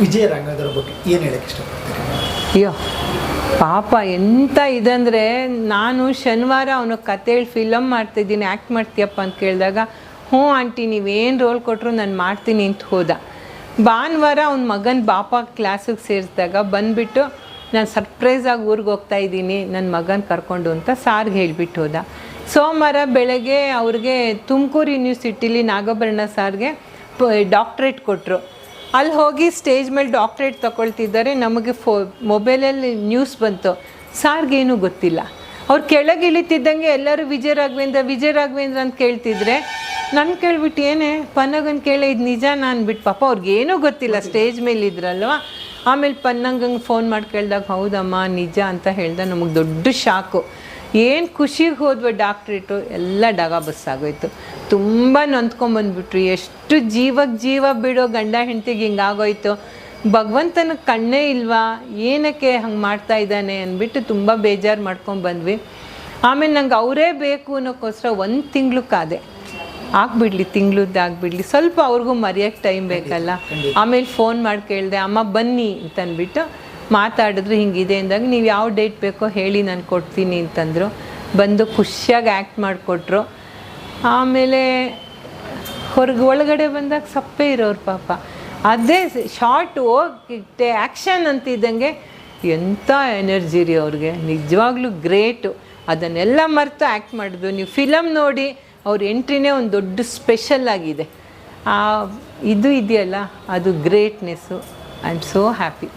ವಿಜಯ ರಂಗದವರ ಬಗ್ಗೆ ಏನು ಹೇಳಕ್ಕೆ ಇಷ್ಟಪಡ್ತೀರಿ? ಅಯ್ಯೋ, ಪಾಪ ಎಂತ ಇದಂದರೆ ನಾನು ಶನಿವಾರ ಅವನು ಕತೆ ಹೇಳಿ ಫಿಲಮ್ ಮಾಡ್ತಿದ್ದೀನಿ ಆ್ಯಕ್ಟ್ ಮಾಡ್ತೀಯಪ್ಪ ಅಂತ ಕೇಳಿದಾಗ, ಹ್ಞೂ ಆಂಟಿ ನೀವೇನು ರೋಲ್ ಕೊಟ್ಟರು ನಾನು ಮಾಡ್ತೀನಿ ಅಂತ ಹೋದ. ಭಾನುವಾರ ಅವನ ಮಗನ ಬಾಪ ಕ್ಲಾಸಿಗೆ ಸೇರಿಸಿದಾಗ ಬಂದುಬಿಟ್ಟು ನಾನು ಸರ್ಪ್ರೈಸಾಗಿ ಊರಿಗೆ ಹೋಗ್ತಾ ಇದ್ದೀನಿ ನನ್ನ ಮಗನ ಕರ್ಕೊಂಡು ಅಂತ ಸಾರ್ಗೆ ಹೇಳಿಬಿಟ್ಟು ಹೋದ. ಸೋಮವಾರ ಬೆಳಗ್ಗೆ ಅವ್ರಿಗೆ ತುಮಕೂರು ಯೂನಿವರ್ಸಿಟಿಲಿ ನಾಗಭರಣ ಸಾರ್ಗೆ ಡಾಕ್ಟ್ರೇಟ್ ಕೊಟ್ಟರು ಅಲ್ಲಿ ಹೋಗಿ ಸ್ಟೇಜ್ ಮೇಲೆ ಡಾಕ್ಟ್ರೇಟ್ ತಗೊಳ್ತಿದ್ದಾರೆ. ನಮಗೆ ಫೋ ಮೊಬೈಲಲ್ಲಿ ನ್ಯೂಸ್ ಬಂತು. ಸಾರ್ಗೇನು ಗೊತ್ತಿಲ್ಲ. ಅವ್ರು ಕೆಳಗೆ ಇಳಿತಿದ್ದಂಗೆ ಎಲ್ಲರೂ ವಿಜಯ ರಾಘವೇಂದ್ರ ವಿಜಯ ರಾಘವೇಂದ್ರ ಅಂತ ಕೇಳ್ತಿದ್ರೆ ನನ್ನ ಕೇಳ್ಬಿಟ್ಟು ಏನೇ ಪನ್ನಗನ್ ಕೇಳಿ ಇದು ನಿಜ ನಾನು ಬಿಟ್ಟು ಪಾಪ ಅವ್ರಿಗೇನೂ ಗೊತ್ತಿಲ್ಲ. ಸ್ಟೇಜ್ ಮೇಲೆ ಇದ್ರಲ್ವ? ಆಮೇಲೆ ಪನ್ನಂಗಂಗೆ ಫೋನ್ ಮಾಡಿ ಕೇಳಿದಾಗ ಹೌದಮ್ಮ ನಿಜ ಅಂತ ಹೇಳ್ದೆ ನಮಗೆ ದೊಡ್ಡ ಶಾಕು. ಏನು ಖುಷಿಗೆ ಹೋದ್ವ ಡಾಕ್ಟ್ರೇಟು ಎಲ್ಲ ಡಗ ಬಸ್ ಆಗೋಯ್ತು. ತುಂಬ ನೊಂದ್ಕೊಂಬಂದ್ಬಿಟ್ರು ಎಷ್ಟು ಜೀವಕ್ಕೆ ಜೀವ ಬಿಡೋ ಗಂಡ ಹೆಂಡ್ತಿಗೆ ಹಿಂಗಾಗೋಯ್ತು. ಭಗವಂತನ ಕಣ್ಣೇ ಇಲ್ವಾ? ಏನಕ್ಕೆ ಹಂಗೆ ಮಾಡ್ತಾ ಇದ್ದಾನೆ ಅಂದ್ಬಿಟ್ಟು ತುಂಬ ಬೇಜಾರು ಮಾಡ್ಕೊಂಡು ಬಂದ್ವಿ. ಆಮೇಲೆ ನಂಗೆ ಅವರೇ ಬೇಕು ಅನ್ನೋಕ್ಕೋಸ್ಕರ ಒಂದು ತಿಂಗಳು ಕಾದೆ. ಆಗ್ಬಿಡ್ಲಿ ತಿಂಗ್ಳದ್ದು ಆಗ್ಬಿಡ್ಲಿ. ಸ್ವಲ್ಪ ಅವ್ರಿಗೂ ಮರೆಯೋಕ್ಕೆ ಟೈಮ್ ಬೇಕಲ್ಲ. ಆಮೇಲೆ ಫೋನ್ ಮಾಡಿ ಕೇಳಿದೆ ಅಮ್ಮ ಬನ್ನಿ ಅಂತ ಅಂದ್ಬಿಟ್ಟು ಮಾತಾಡಿದ್ರು ಹಿಂಗಿದೆ ಅಂದಾಗ ನೀವು ಯಾವ ಡೇಟ್ ಬೇಕೋ ಹೇಳಿ ನಾನು ಕೊಡ್ತೀನಿ ಅಂತಂದರು. ಬಂದು ಖುಷಿಯಾಗಿ ಆ್ಯಕ್ಟ್ ಮಾಡಿಕೊಟ್ರು. ಆಮೇಲೆ ಹೊರಗೆ ಒಳಗಡೆ ಬಂದಾಗ ಸಪ್ಪೆ ಇರೋರು ಪಾಪ. ಅದೇ ಶಾರ್ಟ್ ಹೋಗಿ ಆ್ಯಕ್ಷನ್ ಅಂತಿದ್ದಂಗೆ ಎಂಥ ಎನರ್ಜಿ ರೀ ಅವ್ರಿಗೆ. ನಿಜವಾಗ್ಲೂ ಗ್ರೇಟು ಅದನ್ನೆಲ್ಲ ಮರೆತು ಆ್ಯಕ್ಟ್ ಮಾಡಿದ್ರು. ನೀವು ಫಿಲಮ್ ನೋಡಿ, ಅವ್ರ ಎಂಟ್ರಿನೇ ಒಂದು ದೊಡ್ಡ ಸ್ಪೆಷಲ್ ಆಗಿದೆ. ಇದು ಇದೆಯಲ್ಲ, ಅದು greatness I am so happy